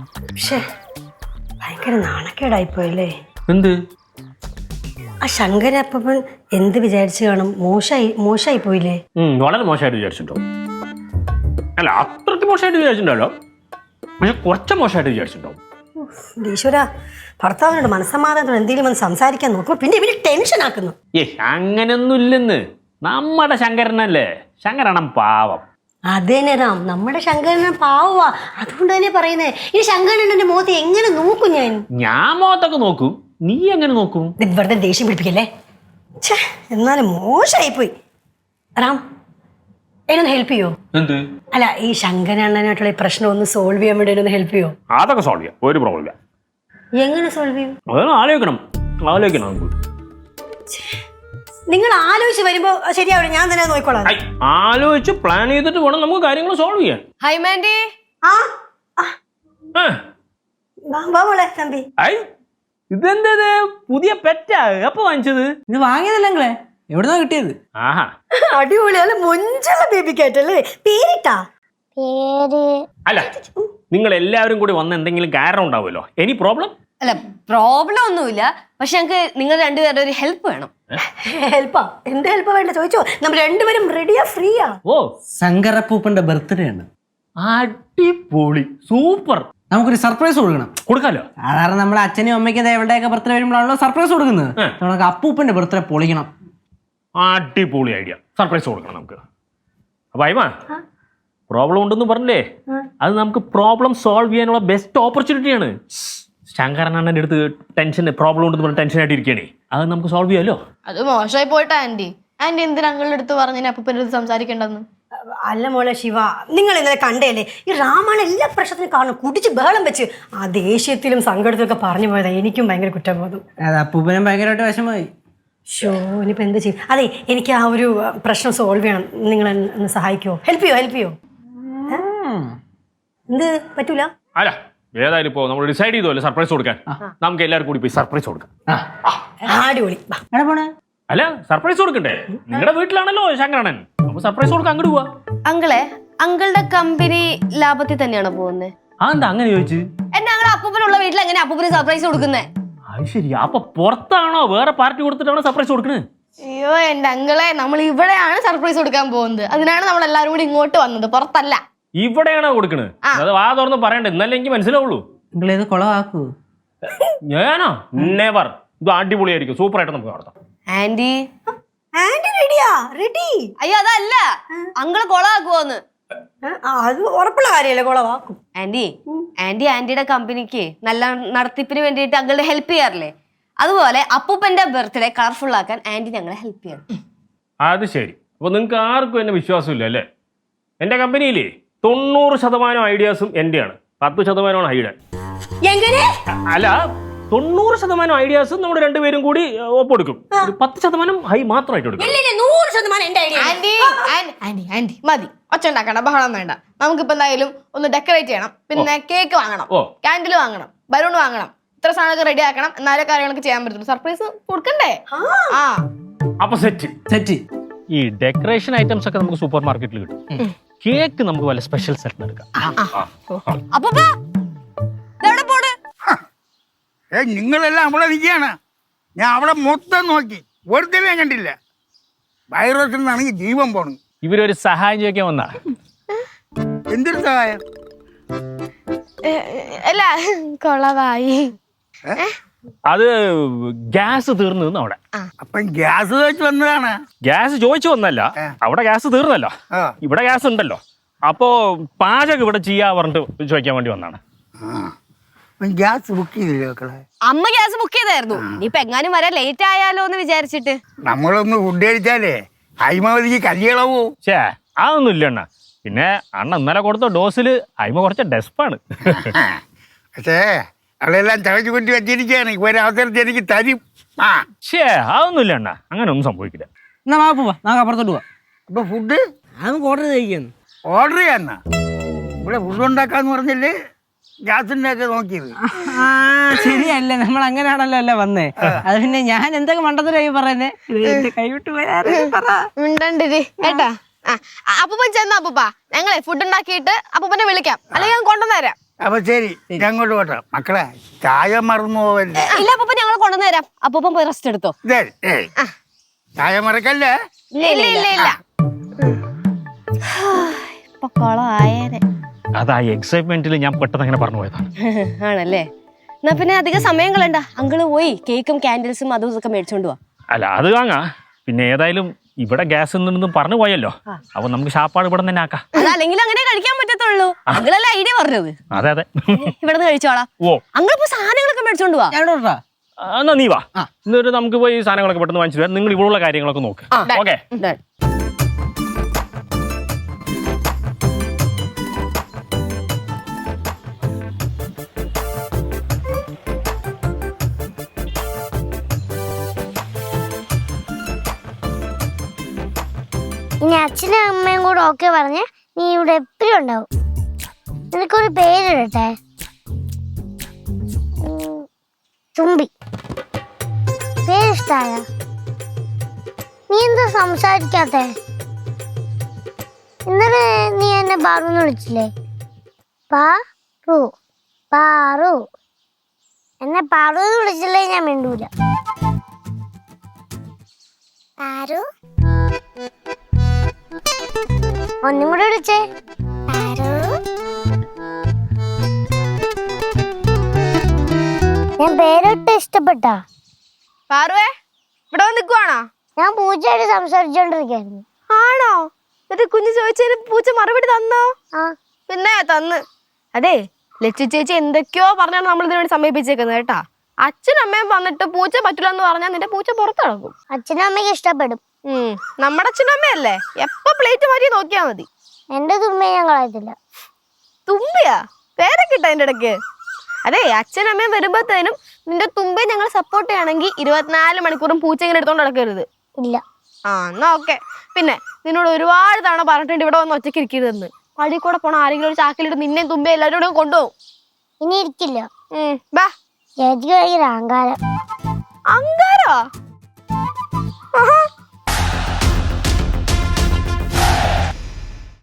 പക്ഷേ ഭയങ്കര നാണക്കേടായിപ്പോയല്ലേ? എന്ത്? ആ ശങ്കരപ്പൻ എന്ത് വിചാരിച്ചു കാണും? മോശമായി മോശമായി പോയില്ലേ? വളരെ മോശമായിട്ട് വിചാരിച്ചിട്ടുണ്ടോ? അല്ല അത്രയ്ക്ക് മോശമായിട്ട് വിചാരിച്ചിട്ടുണ്ടല്ലോ. പക്ഷെ കുറച്ച് മോശമായിട്ട് വിചാരിച്ചിട്ടുണ്ടോ? ഈശ്വര ഭർത്താവിനോട് മനസ്സമാധാനത്തോടെ എന്തെങ്കിലും ഒന്ന് സംസാരിക്കാൻ നോക്കുമ്പോ പിന്നെ ഇവർ ടെൻഷൻ ആക്കുന്നു. ഏ അങ്ങനെയൊന്നും ഇല്ലെന്ന്. നമ്മുടെ ശങ്കരനല്ലേ? ശങ്കരണം പാവം. അതേനെ റാം നമ്മുടെ ശങ്കരനെ പാവവാ. അതുകൊണ്ട് തന്നെ പറയുന്നേ. ഈ ശങ്കരനെ മുഖത്ത് എങ്ങനെ നോക്കും ഞാൻ? ഞാൻ മുഖത്തൊക്കെ നോക്കും. നീ എങ്ങനെ നോക്കും? ഇവിടെ വെറുതെ ദേഷ്യം പിടിപ്പിക്കല്ലേ? ഛേ എന്നാലും മോശമായിപ്പോയി റാം എന്നെ ഹെൽപ്പ് ചെയ്യോ? എന്ത്? അല്ല ഈ ശങ്കരണ്ണനായിട്ടുള്ള ഈ പ്രശ്നം ഒന്ന് സോൾവ് ചെയ്യാൻ വേണ്ടി ഒന്ന് ഹെൽപ്പ് ചെയ്യോ? അതൊക്കെ സോൾവ് ചെയ്യാം. ഒരു പ്രോബ്ലം ഇല്ല. എങ്ങനെ സോൾവ് ചെയ്യും? അതൊന്ന് ആലോചിക്കണം. ആലോചിക്കണം നമുക്ക്. നിങ്ങൾ ആലോചിച്ച് വരുമ്പോ ശരിയാവില്ല ഞാൻ തന്നെ നോക്കിക്കോളാം. ഐ, ആലോചിച്ച് പ്ലാൻ ചെയ്തിട്ട് വേണം നമുക്ക് കാര്യങ്ങൾ സോൾവ് ചെയ്യാൻ. ഹൈ മാൻഡി ആ ആ, ആ, വാ, വാ മോളെ തമ്പി. ഐ ഇതെന്തത് പുതിയ പെറ്റാ എപ്പോ വാങ്ങിച്ചത്? ഇത് വാങ്ങിയതല്ലേ എവിടുന്നാ കിട്ടിയത്? ആഹാ. അടിപൊളി അല്ല മൊഞ്ചുള്ള കേട്ടല്ലേ പേരിട്ടാ? പേര് അല്ല നിങ്ങൾ എല്ലാവരും കൂടി വന്ന എന്തെങ്കിലും കാരണം ഉണ്ടാവുമല്ലോ? എനി പ്രോബ്ലം അല്ല പ്രോബ്ലം ഒന്നുമില്ല. പക്ഷെ ഞങ്ങൾക്ക് നിങ്ങൾ രണ്ടുപേരുടെ ഒരു ഹെൽപ്പ് വേണം. ഹെൽപ്പാ എന്ത് ഹെൽപ്പ് വേണ്ട? ചോദിച്ചോ. നമ്മൾ രണ്ടുപേരും റെഡിയാ ഫ്രീയാ ഓ. ശങ്കരപ്പൂപ്പന്റെ ബർത്ത്ഡേ ആണ്. അടിപൊളി. സൂപ്പർ നമുക്കൊരു സർപ്രൈസ് കൊടുക്കണം. കൊടുക്കാലോ? സാധാരണ നമ്മുടെ അച്ഛനും അമ്മയ്ക്കും എവിടെയൊക്കെ ബർത്ത്ഡേ വരുമ്പോഴാണല്ലോ സർപ്രൈസ് കൊടുക്കുന്നത്. നമുക്ക് അപ്പൂപ്പന്റെ ബർത്ത്ഡേ പൊളിക്കണം. അടിപൊളി ഐഡിയ സർപ്രൈസ് കൊടുക്കണം നമുക്ക്. അപ്പൊ അയ്മ പ്രോബ്ലം ഉണ്ടെന്ന് പറഞ്ഞില്ലേ? അത് നമുക്ക് പ്രോബ്ലം സോൾവ് ചെയ്യാനുള്ള ബെസ്റ്റ് ഓപ്പർച്യൂണിറ്റിയാണ് ശങ്കരനണ്ണന്റെ അടുത്ത് ടെൻഷൻ പ്രോബ്ലം ഉണ്ടെന്ന് പറഞ്ഞ ടെൻഷൻ ആയിട്ട് ഇരിക്കണേ അത് നമുക്ക് സോൾവ് ചെയ്യാലോ? അത് മോശമായി പോയിട്ട് ആന്റി ആന്റി എന്തിനാ അങ്ങളുടെ അടുത്ത് പറഞ്ഞു അപ്പൂപ്പന്റെ അടുത്ത് സംസാരിക്കേണ്ടെന്ന് അല്ല മോളെ ശിവ നിങ്ങൾ ഇന്നലെ കണ്ടേലേ ഈ രാമാണ് എല്ലാ പ്രശ്നത്തിനും കാരണം കുടിച്ച് ബഹളം വെച്ച് ആ ദേഷ്യത്തിലും സങ്കടത്തിലൊക്കെ പറഞ്ഞു പോയതാ. എനിക്കും ഭയങ്കര കുറ്റബോധം. അത് അപ്പൂപ്പനും ഭയങ്കരമായിട്ട് വിഷമമായി. ഷോ ഇനിയിപ്പോ എന്ത് ചെയ്യും അതെ എനിക്ക് ആ ഒരു പ്രശ്നം സോൾവ് ചെയ്യണം. നിങ്ങൾ എന്നെ ഒന്ന് സഹായിക്കുമോ ഹെൽപ്പ് ചെയ്യോ? ഹെൽപ്പ് ചെയ്യോ? ഏ? എന്ത്? പറ്റൂല? അല്ല ഏതായാലും ഇപ്പോ നമ്മൾ ഡിസൈഡ് ചെയ്തല്ലോ സർപ്രൈസ് കൊടുക്കാൻ? നമുക്ക് എല്ലാവർക്കും കൂടി പോയി സർപ്രൈസ് കൊടുക്കാം. അടിപൊളി. വാ. എവിടെ പോണേ? അല്ല സർപ്രൈസ് കൊടുക്കണ്ടേ? നിങ്ങളുടെ വീട്ടിലാണല്ലോ ശങ്കരണൻ അപ്പൊ സർപ്രൈസ് കൊടുക്കാൻ അങ്ങോട്ട് പോവാ. അങ്കിളെ അങ്കിളുടെ കമ്പനി ലാഭത്തിൽ തന്നെയാണ് പോകുന്നത് അതെന്താ അങ്ങനെ ചോദിച്ചു? എന്നെ അങ്ങളെ അപ്പൂപ്പനുള്ള വീട്ടിൽ എങ്ങനെ അപ്പൂപ്പന് സർപ്രൈസ് കൊടുക്കുന്നേ? അത് ശരി. അപ്പൊ പുറത്താണോ വേറെ പാർട്ടി കൊടുത്തിട്ടാണോ സർപ്രൈസ് കൊടുക്കണേ? അയ്യോ എന്റെ അങ്കിളെ നമ്മൾ ഇവിടെയാണ് സർപ്രൈസ് കൊടുക്കാൻ പോകുന്നത്. അതിനാണ് നമ്മൾ എല്ലാവരും കൂടി ഇങ്ങോട്ട് വന്നത്. പുറത്തല്ല. ഇവിടെയാണോ കൊടുക്കണത്. അത് വാ തുറന്ന് പറയണ്ട. ഇന്നല്ലേ എനിക്ക് മനസ്സിലാവുള്ളൂ. നിങ്ങൾ ഇത് കുളമാക്കൂ ഞാനോ? നെവർ ഇത് അടിപൊളിയായിരിക്കും. സൂപ്പർ ആയിട്ട് നമുക്ക് നടത്താം. ആന്റി. ആന്റി റെഡിയാ? റെഡി. അയ്യോ അതല്ല. അങ്കിൾ കൊളവാക്കുവോന്ന്. അത് ഉറപ്പുള്ള കാര്യല്ലേ കൊളവാക്കും. ആന്റി ആന്റി ആന്റിയുടെ കമ്പനിക്ക് നല്ല നടത്തിപ്പിന് വേണ്ടിയിട്ട് അങ്കിളുടെ ഹെൽപ്പ് ചെയ്യാറില്ലേ? അതുപോലെ അപ്പൂപ്പന്റെ ബർത്ത്ഡേ കളർഫുൾ ആക്കാൻ ആന്റി ഞങ്ങളെ ഹെൽപ്പ് ചെയ്യണം. അത് ശരി. അപ്പൊ നിങ്ങൾക്ക് ആർക്കും എന്നെ വിശ്വാസമില്ല അല്ലേ? എന്റെ കമ്പനിയിലേ തൊണ്ണൂറ് ശതമാനം ഐഡിയാസും എന്റെയാണ്. പത്ത് ശതമാനമാണ് ഹൈഡ് എങ്ങനെ? അല്ല തൊണ്ണൂറ് ശതമാനം ഐഡിയാസ് നമ്മുടെ രണ്ടുപേരും കൂടി ഒപ്പെടുക്കും. ഒരു പത്ത് ശതമാനം ഹൈ മാത്രമായിട്ട് ആന്റി മതി. ഒച്ച ഉണ്ടാക്കണ്ട ബഹളം വേണ്ട. നമുക്കിപ്പോ എന്തായാലും ഒന്ന് ഡെക്കറേറ്റ് ചെയ്യണം. പിന്നെ കേക്ക് വാങ്ങണം. ഓ. കാൻഡിൽ വാങ്ങണം. ബലൂൺ വാങ്ങണം. ഇത്ര സാധനമൊക്കെ റെഡി ആക്കണം. എന്നാലേ കാര്യങ്ങളൊക്കെ ചെയ്യാൻ പറ്റുള്ളൂ സർപ്രൈസ് കൊടുക്കണ്ടേ? ആ. അപ്പൊ സെറ്റ് സെറ്റ് ഈ ഡെക്കറേഷൻ ഐറ്റംസ് ഒക്കെ നമുക്ക് സൂപ്പർ മാർക്കറ്റിൽ കിട്ടും. കേക്ക് നമുക്ക് വല്ല സ്പെഷ്യൽ സെറ്റ് എടുക്കാം. അപ്പൊ എവിടെ പോണ്? ഏ നിങ്ങളെല്ലാം അവിടെ നിൽക്കുകയാണ്. ഞാൻ അവിടെ മൊത്തം നോക്കി. ഒരുത്തരം കണ്ടില്ല. വൈറസിൽ നിന്നാണെങ്കിൽ ജീവൻ പോണു. ഇവരൊരു സഹായം ചോദിക്കാൻ വന്നാ. എന്തൊരു സഹായം? അല്ല കൊളവായി. അത് ഗ്യാസ് തീർന്നു നിന്ന് അവിടെ. അപ്പം ഗ്യാസ് വെച്ച് വന്നതാണ്. ഗ്യാസ് ചോദിച്ചു വന്നല്ല. അവിടെ ഗ്യാസ് തീർന്നല്ലോ. ഇവിടെ ഗ്യാസ് ഉണ്ടല്ലോ. അപ്പോ പാചകം ഇവിടെ ചെയ്യാ പറഞ്ഞിട്ട് ചോദിക്കാൻ വേണ്ടി വന്നാണ്. ഗ്യാസ് ബുക്ക് ചെയ്തില്ലേ മക്കളെ? അമ്മ ഗ്യാസ് ബുക്ക് ചെയ്തായിരുന്നു. ഇനിയിപ്പൊ എങ്ങാനും വരെ ലേറ്റ് ആയാലോ എന്ന് വിചാരിച്ചിട്ട്. നമ്മളൊന്ന് ഫുഡ് കഴിച്ചാലേ അയിമാവതിക്ക് കല്യാണമോ ഛേ അതൊന്നും ഇല്ല അണ്ണ. പിന്നെ അണ്ണ ഇന്നലെ കൊടുത്ത ഡോസിൽ അയിമ കുറച്ച് ഡെസ്പാണ് പക്ഷേ അവളെല്ലാം തഴച്ചു കൊണ്ട് വെച്ചിരിക്കുകയാണ്. ഒരു അവസരത്തിൽ എനിക്ക് തരും. ആ. ശേ അതൊന്നുമില്ല അണ്ണാ. അങ്ങനെ ഒന്നും സംഭവിക്കില്ല. എന്നാ വാ പോവാ. നമുക്ക് അപ്പുറത്തോട്ട് പോവാ. അപ്പൊ ഫുഡ് നമുക്ക് ഓർഡർ ചെയ്യിക്കുന്നു ഓർഡർ ചെയ്യാന്ന. ഇവിടെ ഫുഡ് ഉണ്ടാക്കാന്ന് പറഞ്ഞില്ലേ? ഗ്യാസിന്റെ ഒക്കെ നോക്കിയത്. ആ ശരിയല്ലേ. നമ്മൾ അങ്ങനെയാണല്ലോ അല്ലേ വന്നേ. അത് പിന്നെ ഞാൻ എന്തൊക്കെ മണ്ടത്തിലായി പറയുന്നേ? കൈവിട്ട് പോയാറ് മിണ്ടണ്ടിരി. കേട്ടാ? അപ്പൂപ്പൻ ചെന്ന അപ്പൂപ്പ. ഞങ്ങളെ ഫുഡ് ഉണ്ടാക്കിയിട്ട് അപ്പൂപ്പനെ വിളിക്കാം. അല്ലെങ്കിൽ ഞാൻ കൊണ്ടുവന്നേരാം അപ്പൊ ശരി ഞങ്ങോട്ട് പോട്ടെ. മക്കളെ ചായ മറന്നു പോവല്ലേ? ഇല്ല അപ്പൊ ഞങ്ങൾ കൊണ്ടുവന്നേരാം അപ്പൊ പോയി റെസ്റ്റ് എടുത്തോ. ചായ മറക്കല്ലേ? ഇല്ല ഇല്ല ഇല്ല ഇപ്പൊ അത് എക്സൈറ്റ്മെന്റിൽ ഞാൻ പെട്ടെന്ന് അങ്ങനെ പറഞ്ഞു പോയതാണ്. ആണല്ലേ? എന്നാ പിന്നെ അധികം സമയം കളണ്ട അങ്കിൾ പോയി കേക്കും കാൻഡിൽസും അതും ഇതൊക്കെ മേടിച്ചോണ്ട് പോവാ അല്ല അത് വാങ്ങാ. പിന്നെ ഏതായാലും ഇവിടെ ഗ്യാസ് നിന്നും പറഞ്ഞു പോയല്ലോ. അപ്പൊ നമുക്ക് ഷാപ്പാട് ഇവിടെ തന്നെ ആക്കാം. അല്ലെങ്കിൽ അങ്ങനെ കഴിക്കാൻ പറ്റത്തുള്ളൂ. ഐഡിയ പറഞ്ഞത്? അതെ അതെ. ഇവിടെ നിന്ന് കഴിച്ചോളാം. ഓ. സാധനങ്ങളൊക്കെ മേടിച്ചോണ്ട് എന്നാ നീ വാ. എന്നിട്ട് നമുക്ക് പോയി സാധനങ്ങളൊക്കെ പെട്ടെന്ന് വാങ്ങിച്ചു തരാം. നിങ്ങൾ ഇവിടെയുള്ള കാര്യങ്ങളൊക്കെ നോക്ക്. ഓക്കെ. ഇനി അച്ഛനും അമ്മയും കൂടെ ഓക്കെ പറഞ്ഞ് നീ ഇവിടെ എപ്പോഴും ഉണ്ടാവും. നിനക്കൊരു പേരിടട്ടെ? ചുംബി പേരിഷ്ടായ? നീ എന്താ സംസാരിക്കാത്ത? ഇന്നലെ നീ എന്നെ പാറു വിളിച്ചില്ലേ? പാറു പാറു. എന്നെ പാറു എന്ന് വിളിച്ചില്ലേ ഞാൻ മിണ്ടൂല. പാറു? ഒന്നും കൂടെ വിളിച്ചേ. ഞാൻ പേരൊട്ട് ഇഷ്ടപ്പെട്ട. പാറുവേ ഇവിടെ വന്ന് നിൽക്കുവാണോ? ഞാൻ പൂച്ചയായിട്ട് സംസാരിച്ചോണ്ടിരിക്കായിരുന്നു. ആണോ? എന്നിട്ട് കുഞ്ഞു ചോദിച്ചതിന് പൂച്ച മറുപടി തന്നോ? ആ. പിന്നെ തന്ന്. അതെ ലക്ഷ്യ ചേച്ചി എന്തൊക്കെയോ പറഞ്ഞാണ് നമ്മൾ ഇതിനു വേണ്ടി സമീപിച്ചേക്കുന്നത് കേട്ടാ. അച്ഛനും അമ്മയും വന്നിട്ട് പൂച്ച പറ്റില്ല എന്ന് പറഞ്ഞാൽ നിന്റെ പൂച്ച പുറത്തിറങ്ങും. കിടക്കും അച്ഛനും അമ്മയ്ക്ക് ഇഷ്ടപ്പെടും. നമ്മുടെ അച്ഛനമ്മയല്ലേ? എപ്പോ പ്ലേറ്റ് മാറ്റി നോക്കിയാ മതി. എന്റെ തുമ്മയെ ഞാൻ കളയത്തില്ല. തുമ്പിയാ? പേരൊക്കെ ഇട്ട അതിന്റെ ഇടയ്ക്ക്? അതെ അച്ഛനും അമ്മയും വരുമ്പോഴത്തേനും നിന്റെ തുമ്പയെ ഞങ്ങൾ സപ്പോർട്ട് ചെയ്യണമെങ്കിൽ ഇരുപത്തിനാല് മണിക്കൂറും പൂച്ച ഇങ്ങനെ എടുത്തോണ്ട് നടക്കരുത്. ഇല്ല. ആ എന്നാ ഓക്കെ. പിന്നെ നിന്നോട് ഒരുപാട് തവണ പറഞ്ഞിട്ടുണ്ട് ഇവിടെ വന്ന് ഒറ്റയ്ക്ക് ഇരിക്കരുതെന്ന്. വഴി കൂടെ പോണ ആരെങ്കിലും ഒരു ചാക്കിലിട്ട് നിന്നെയും തുമ്പ എല്ലാവരും കൂടെ കൊണ്ടുപോകും ഇനി ഇരിക്കില്ല. ഉം, ബാ. ചേച്ചിക്ക് ഭയങ്കര അഹങ്കാരം. അങ്കാരോ